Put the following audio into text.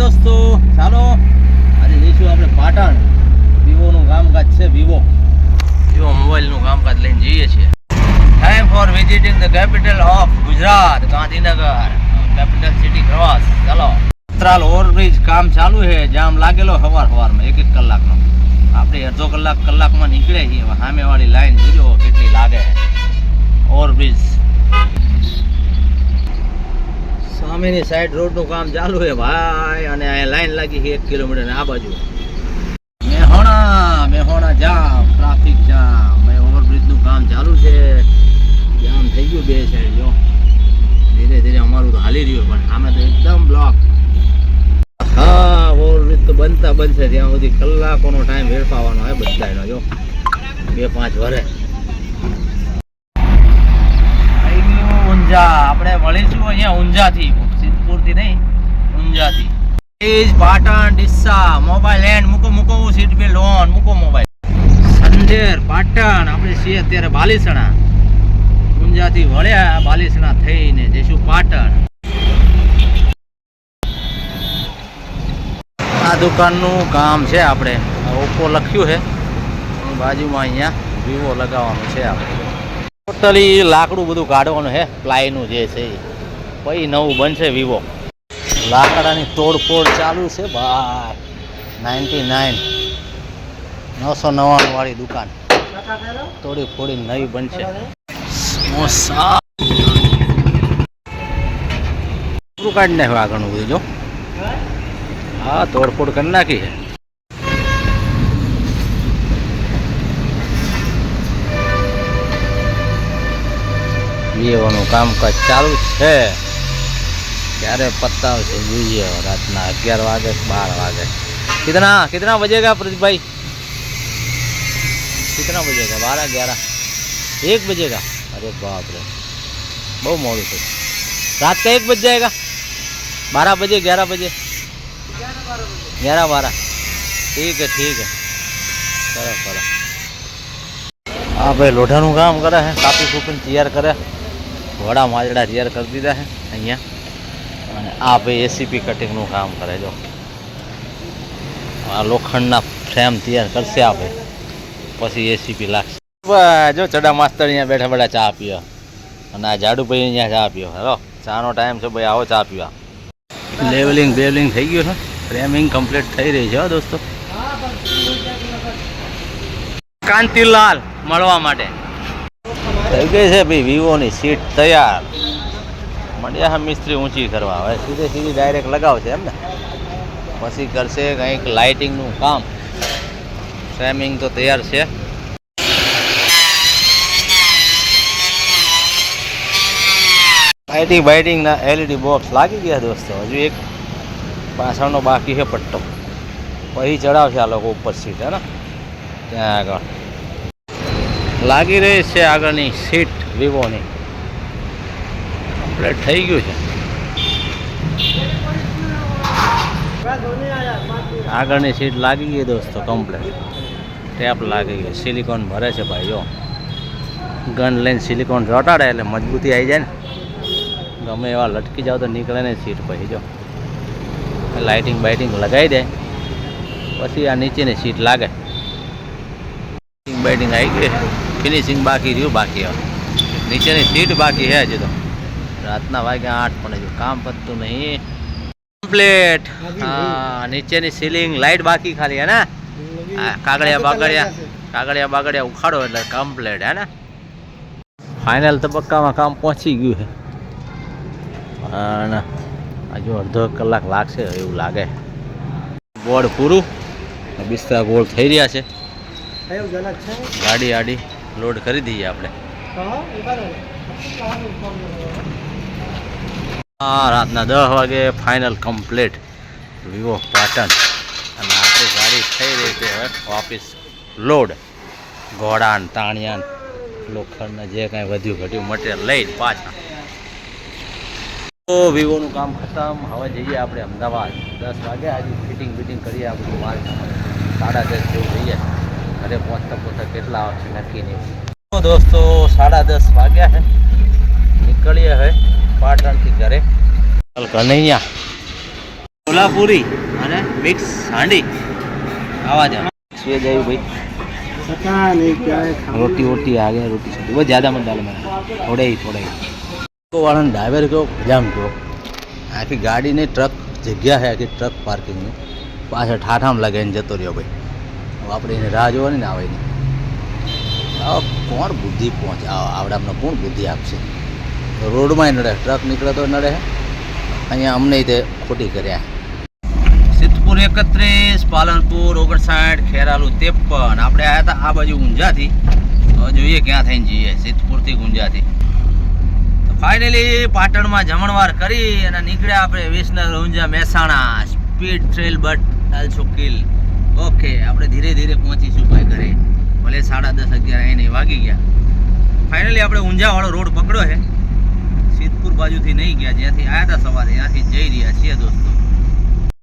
દોસ્તો, ચાલો. આજે જઈશું આપણે પાટણ. વિવોનું કામકાજ છે વિવો. વિવો મોબાઈલનું કામકાજ લઈને જઈએ છીએ. Time for visiting the capital of Gujarat, Gandhinagar. Capital city પ્રવાસ. ચાલો. ચિત્રાલ ઓવરબ્રિજ કામ ચાલુ છે. જામ લાગેલો સવાર સવારમાં એક એક કલાકનો. આપણે અડધો કલાક કલાકમાં નીકળે છીએ. સામેવાળી લાઈન જોજો કેટલી લાગે. ઓવરબ્રિજ સામેની સાઈડ રોડનું કામ ચાલુ છે ભાઈ, અને અહીંયા લાઈન લાગી છે એક કિલોમીટર આ બાજુ. મેહોણા મેહોણા જામ ટ્રાફિક જામ ઓવરબ્રિજનું કામ ચાલુ છે. જામ થઈ ગયું બે સાઈડ જો. ધીરે ધીરે અમારું તો હાલી રહ્યું પણ સામે તો એકદમ બ્લોક હા ઓવરબ્રિજ તો બનતા બનશે, ત્યાં સુધી કલાકોનો ટાઈમ વેડફાવાનો હોય બધાનો જો. બે પાંચ વરે ઊંઝા. આપણે મળીશું અહીંયા ઊંઝાથી. સિદ્ધપુરથી નહીં? ઊંઝાથી એજ પાટણ ડિસ્સા મોબાઈલ એન્ડ, મૂકો મૂકો, સીટ બેલ્ટ લોન, મૂકો મોબાઈલ. સંજેર, પાટણ, આપણે છીએ અત્યારે બાલીસણા. ઊંઝાથી વળ્યા, બાલીસણા થઈને જઈશું પાટણ. આ દુકાનનું કામ છે આપણે. ઓપ્પો લખ્યું છે. બાજુમાં અહીંયા વિવો લગાવવાનું છે આપણે. ટોટલી લાકડું બધું કાઢવાનું છે. પ્લાયનું જે છે પછી નવું બનશે વિવો. લાકડાની તોડફોડ ચાલુ છે ભાઈ નાઇન્ટી નાઇન નવસો નવ્વાણું વાળી દુકાન. તોડી ફોડી નવી બનશે. પૂરું કાઢી નાખ્યું આગળનું બધું, જો. હા, તોડફોડ કરી નાખી છે. વિવોનું કામકાજ ચાલુ છે. ક્યારે પતાવશે જોઈએ હવે રાતના અગિયાર વાગે કે બાર વાગે કિતના કિતના બજેગા પ્રદીપભાઈ कितना बजेगा बारह ग्यारह एक बजेगा अरे बाप रे बहुत मोड़ू से रात का एक बज जाएगा बारह बजे ग्यारह बजे ग्यारह बारह ठीक है ठीक है સરસ સરસ હા ભાઈ લોઢાનું કામ કરે છે કાપી કૂપીને તૈયાર કરે વડા માજડા તૈયાર કરી દીધા છે અહીંયા અને આ ભાઈ એસીપી કટિંગનું કામ કરે, જો. આ લોખંડના ફ્રેમ તૈયાર કરશે આ ભાઈ. પછી એસીપી લાગશે. જો ચડા માસ્તર અહીંયા બેઠા બેઠા ચા પીઓ. અને આ જાડુભાઈ અહીંયા ચા પીઓ. હેલો, ચાનો ટાઈમ છે ભાઈ, આવો ચા પીવા. લેવલિંગ બેવલિંગ થઈ ગયું છે. ફ્રેમિંગ કમ્પ્લીટ થઈ રહી છે, હો, દોસ્તો. કાંતિલાલ મળવા માટે. થઈ ગઈ છે ભાઈ, વિવોની સીટ તૈયાર. મળ્યા હા મિસ્ત્રી ઊંચી કરવા હવે સીધે સીધી ડાયરેક્ટ લગાવશે એમ ને. પછી કરશે કંઈક લાઇટિંગનું કામ. ફ્રેમિંગ તો તૈયાર છે. લાઇટિંગ બાઇટિંગના એલઈડી બોક્સ લાગી ગયા દોસ્તો. હજુ એક પાછળનો બાકી છે પટ્ટો. પછી ચડાવશે આ લોકો ઉપર સીટ હે ને ત્યાં આગળ. લાગી રહી છે આગળની સીટ વિવોની કમ્પ્લીટ થઈ ગયું છે. આગળની સીટ લાગી ગઈ દોસ્તો કમ્પ્લીટ ટેપ લાગી ગઈ. સિલિકોન ભરે છે ભાઈ, જો. ગન લઈને સિલિકોન ચોંટાડે એટલે મજબૂતી આવી જાય ને. ગમે એવા લટકી જાવ તો નીકળે ને સીટ પછી, જો. લાઇટિંગ બાઇટિંગ લગાવી દે. પછી આ નીચેની સીટ લાગે. લાઇટિંગ બાઇટિંગ આવી ગઈ. ફિનિશિંગ બાકી રહ્યું, બાકી હવે. નીચેની સીટ બાકી છે હજી તો. રાતના વાગ્યા આઠ પણ હજુ કામ પતતું નહીં. કમ્પ્લીટ હા નીચેની સીલિંગ લાઇટ બાકી ખાલી હે ને? કાગળિયા બાગળિયા. કાગળિયા બાગળિયા ઉખાડો એટલે કમ્પ્લીટ હે ને? ફાઇનલ તબક્કામાં કામ પહોંચી ગયું છે. અને હજુ અડધો કલાક લાગશે એવું લાગે. બોર્ડ પૂરું. બિસ્તરા ગોળ થઈ રહ્યા છે. ગાડી આડી લોડ કરી દઈએ આપણે. રાતના દસ વાગે ફાઇનલ કમ્પ્લીટ વિવો પાટણ અને આપણી ગાડી થઈ રહી છે હવે ઓફિસ લોડ ઘોડાન, તાણિયાન, લોખંડને જે કાંઈ વધ્યું ઘટ્યું મટીરિયલ લઈને પાછા. તો વિવોનું કામ ખતમ. હવે જઈએ આપણે અમદાવાદ. દસ વાગે આજે ફિટિંગ બિટિંગ કરીએ આપણું માલ. સાડા દસ જેવું જઈએ. ઘરે પહોંચતા પહોંચતા કેટલા આવશે નક્કી નહીં. દોસ્તો, સાડા દસ વાગ્યા છે. નીકળીએ હવે. પાટણથી ઘરે કનૈયા કોલ્હાપુરી અને મિક્સ હાંડી આવા જા વેજ આવ્યું ભાઈ पता नहीं क्या है खाने रोटी वोटी आ गया रोटी सब्जी वो ज़्यादा मत डालो मैंने थोड़े ही थोड़े ही તો વાળાને ડ્રાઈવર કયો જામ કયો આખી ગાડીની ટ્રક જગ્યા છે આખી ટ્રક પાર્કિંગની પાછળ ઠાઠામ લગાવીને જતો રહ્યો ભાઈ હવે આપણે એને રાહ જોવાની ને આવે નહીં હવે કોણ બુદ્ધિ પહોંચ આવડામને કોણ બુદ્ધિ આપશે રોડમાં નડે, ટ્રક નીકળે તો નડે. અહીંયા અમને તે ખોટી કર્યા. સિદ્ધપુર એકત્રીસ, પાલનપુર ઓગણસાઠ, ખેરાલુ ત્રેપન. આપણે આવ્યા હતા આ બાજુ ઊંઝાથી. જોઈએ ક્યાં થઈને જઈએ, સિદ્ધપુરથી ગુંજાથી તો ફાઇનલી પાટણમાં જમણવાર કરી અને નીકળ્યા આપણે Visnagar Unjha, Mehsana. Speed thrill but also kill okay આપણે ધીરે ધીરે પહોંચીશું ભાઈ ઘરે. ભલે સાડા દસ, અગિયાર, એને વાગી ગયા. ફાઇનલી આપણે ઊંઝાવાળો રોડ પકડ્યો છે. બાજુથી નહીં ગયા જ્યાંથી આવ્યા હતા સવારે ત્યાંથી જઈ રહ્યા છીએ દોસ્તો.